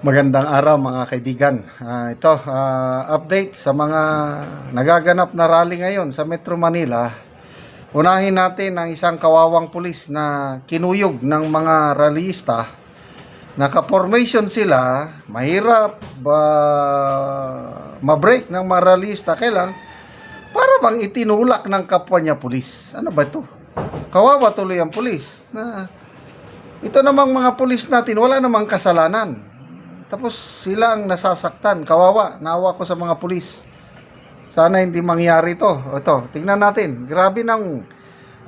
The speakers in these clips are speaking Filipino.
Magandang araw mga kaibigan. Ah, ito, ah, update sa mga nagaganap na rally ngayon sa Metro Manila. Unahin natin ang isang kawawang pulis na kinuyog ng mga rallyista. Naka-formation sila, mahirap ba ma-break ng mga rallyista. Kailan? Para bang itinulak ng kapwa niya pulis. Ano ba ito? Kawawa tuloy ang pulis. Na, ito namang mga pulis natin, wala namang kasalanan. Tapos sila ang nasasaktan. Kawawa. Naawa ko sa mga pulis. Sana hindi mangyari to. Ito, tingnan natin. Grabe ng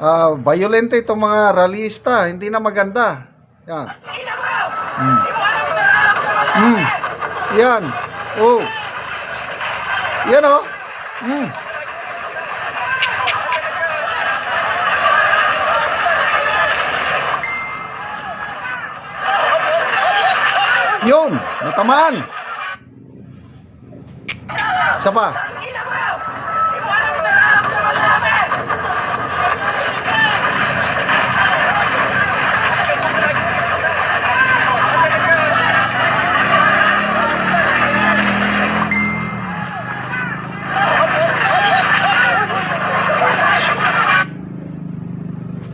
ah, violente itong mga rallyista. Hindi na maganda. Yan. Mm. Mm. Yan. Oh. Yan oh. Mm. Yun, natamaan. Isa pa.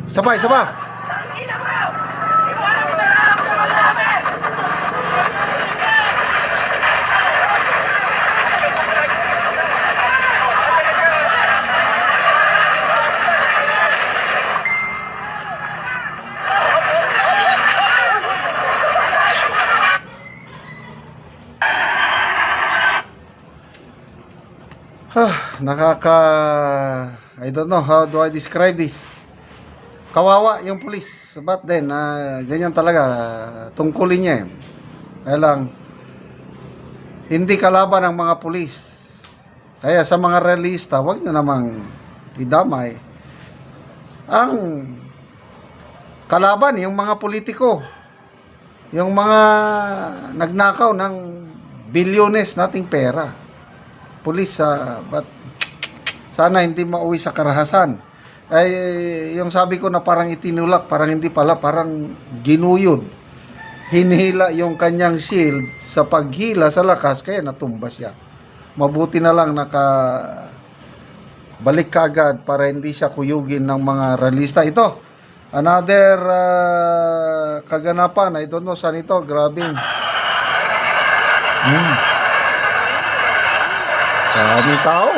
Isa pa, nakaka... I don't know how do I describe this. Kawawa yung pulis. But then, ah, ganyan talaga. Tungkulin niya eh. Kaya lang, hindi kalaban ng mga pulis. Kaya sa mga realista, wag nyo namang idamay. Ang kalaban, yung mga politiko. Yung mga nagnakaw ng bilyones nating pera pulis sa but sana hindi mauwi sa karahasan. Ay yung sabi ko na parang itinulak, parang hindi pala, parang ginuyod. Hinila yung kanyang shield sa paghila sa lakas kaya natumba siya. Mabuti na lang naka balik kagad para hindi siya kuyugin ng mga realista. Ito, another ah, kaganapan. I don't know saan ito. Grabe. Hmm. Daming tao.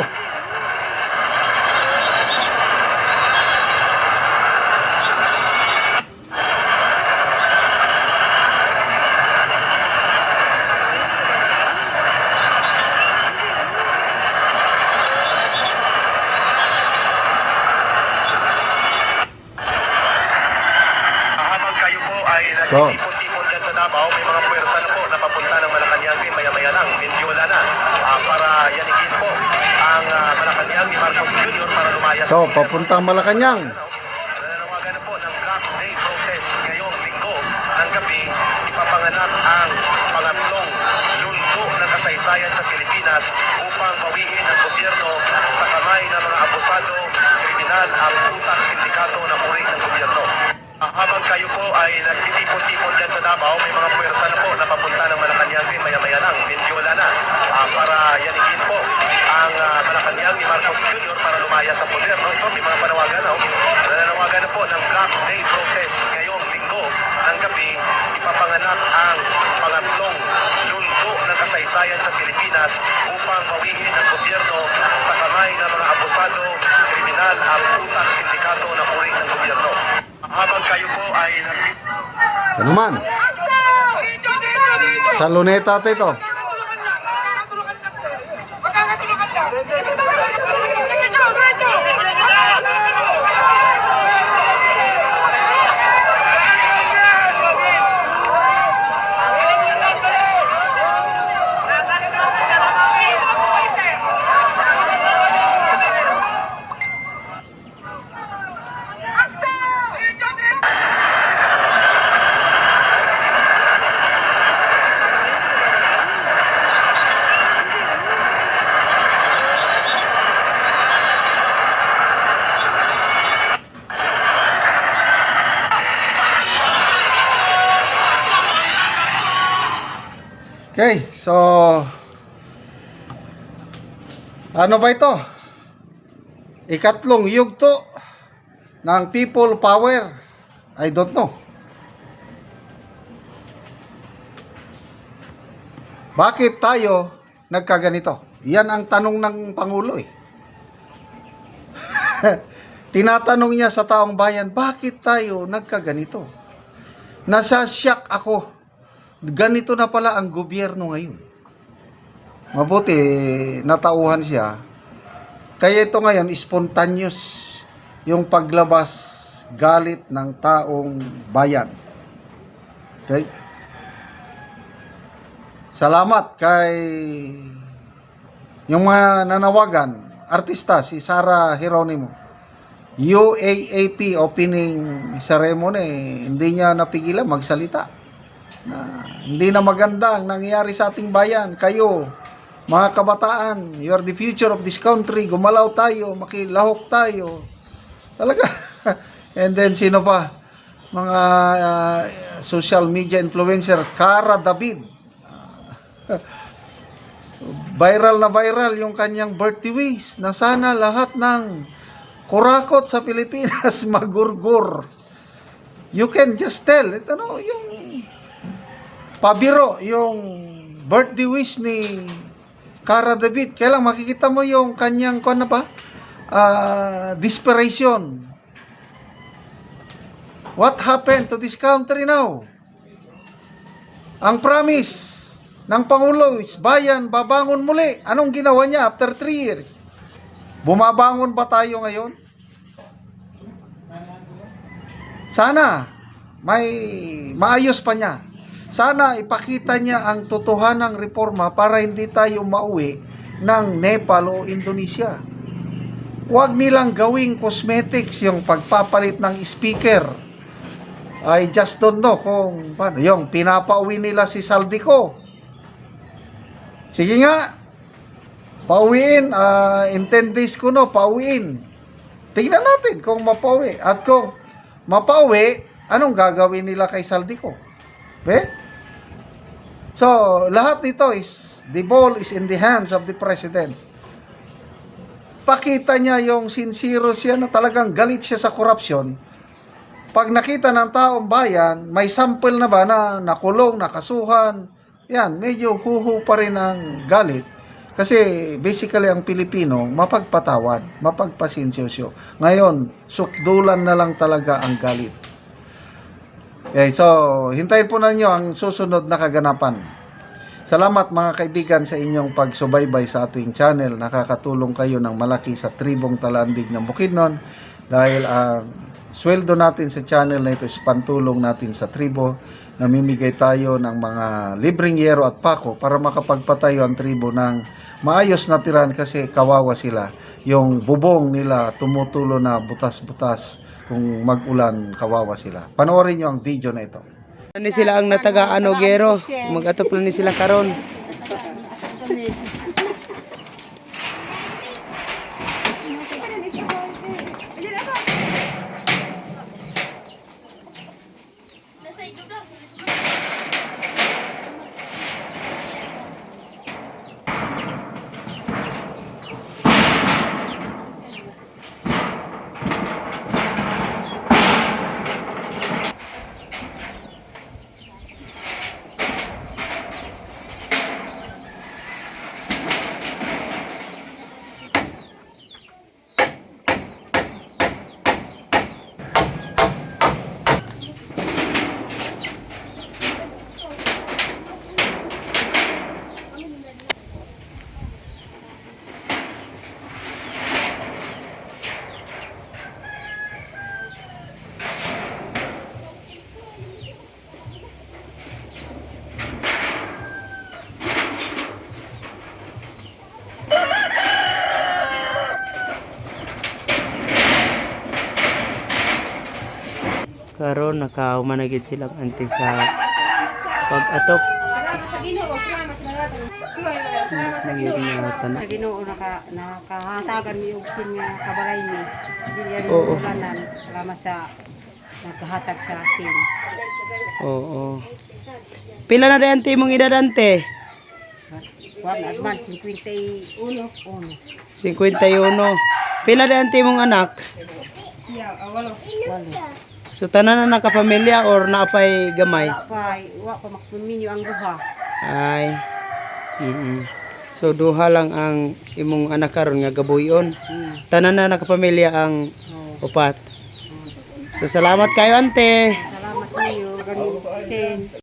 So. nagtitipon-tipon dyan sa Davao, may mga puwersa na po na papunta ng Malacanang din, maya-maya lang, Mendiola na, ah, para po ang uh, Malacanang ni Marcos Jr. para lumaya So, papuntang Malacanang. Nananawagan na po ng Black Day Protest ngayong linggo ng gabi, ipapanganak ang pangatlong yunto ng kasaysayan sa Pilipinas upang bawiin ang gobyerno sa kamay ng mga abusado, kriminal at utang sindikato na puri ng gobyerno. Habang kayo po ay nagtitipon-tipon dyan sa Davao, may mga puwersa na po na papunta ng Malacanang din, maya-maya lang, Mendiola na, ah, para yanigin po ang uh, Malacanang ni Marcos Jr. para lumaya sa poder. No? Ito, may mga panawagan. No? Nananawagan na po ng Black Day Protest ngayong Ito naman. Sa luneta ito. Okay, so ano ba ito? Ikatlong yugto ng people power. I don't know. Bakit tayo nagkaganito? Yan ang tanong ng Pangulo eh. Tinatanong niya sa taong bayan, bakit tayo nagkaganito? Nasa shock ako. Ganito na pala ang gobyerno ngayon. Mabuti, natauhan siya. Kaya ito ngayon, spontaneous yung paglabas galit ng taong bayan. Okay? Salamat kay yung mga nanawagan, artista, si Sara Geronimo. UAAP opening ceremony, hindi niya napigilan magsalita. Na hindi na maganda ang nangyayari sa ating bayan. Kayo, mga kabataan, you are the future of this country. Gumalaw tayo, makilahok tayo. Talaga. And then sino pa? Mga ah, social media influencer, Cara David. viral na viral yung kanyang birthday wish na sana lahat ng kurakot sa Pilipinas magurgur. You can just tell, ito no, yung pabiro, yung birthday wish ni Cara David. Kailan makikita mo yung kanyang, kung ano ba, Ah, desperation. What happened to this country now? Ang promise ng Pangulo is bayan, babangon muli. Anong ginawa niya after three years? Bumabangon ba tayo ngayon? Sana may maayos pa niya. Sana ipakita niya ang totohanang reforma para hindi tayo mauwi ng Nepal o Indonesia. Huwag nilang gawing cosmetics yung pagpapalit ng speaker. I just don't know kung paano. Yung pinapauwi nila si Saldico. Sige nga. Pauwiin. ah, in 10 days ko no, pauwiin. Tingnan natin kung mapauwi. At kung mapauwi, anong gagawin nila kay Saldico? Eh? So, lahat nito is, the ball is in the hands of the presidents pakita niya yung sincero siya na talagang galit siya sa korupsyon. Pag nakita ng taong bayan, may sample na ba na nakulong, nakasuhan, yan, medyo huhu pa rin ang galit. Kasi basically ang Pilipino, mapagpatawad, mapagpasinsyoso. Ngayon, sukdulan na lang talaga ang galit. Okay, so hintayin po ninyo ang susunod na kaganapan. Salamat mga kaibigan sa inyong pagsubaybay sa ating channel. Nakakatulong kayo ng malaki sa tribong talandig ng Bukidnon dahil ang sweldo natin sa channel na ito is pantulong natin sa tribo. Namimigay tayo ng mga libreng yero at pako para makapagpatayo ang tribo ng maayos na tiran kasi kawawa sila. Yung bubong nila tumutulo na butas-butas kung mag-ulan kawawa sila. Panoorin nyo ang video na ito. Ni sila ang nataga ano gero. Magatop na ni sila karon. Karon nakahumanagid silang anti sa. Nagyuringatan. Sa Ginoo naka nakahatagan mi og sin nga kabalay mi. Dili Oo. ulanan salamat sa nagkahatag sa akin. Oo. Pila na rin ante mong edad ante? Juan Adman, 51. Uno. 51. Pila na ang timong anak? Siya, ah, walo. Walo. So tanan na nakapamilya or naapay gamay? Pay, wa pa makpuminyo ang duha. Ay. mm So duha lang ang imong anak karon nga gabuyon. Hmm. Tanan na nakapamilya ang Oh. upat. So salamat kayo ante. Salamat kayo. Ganun.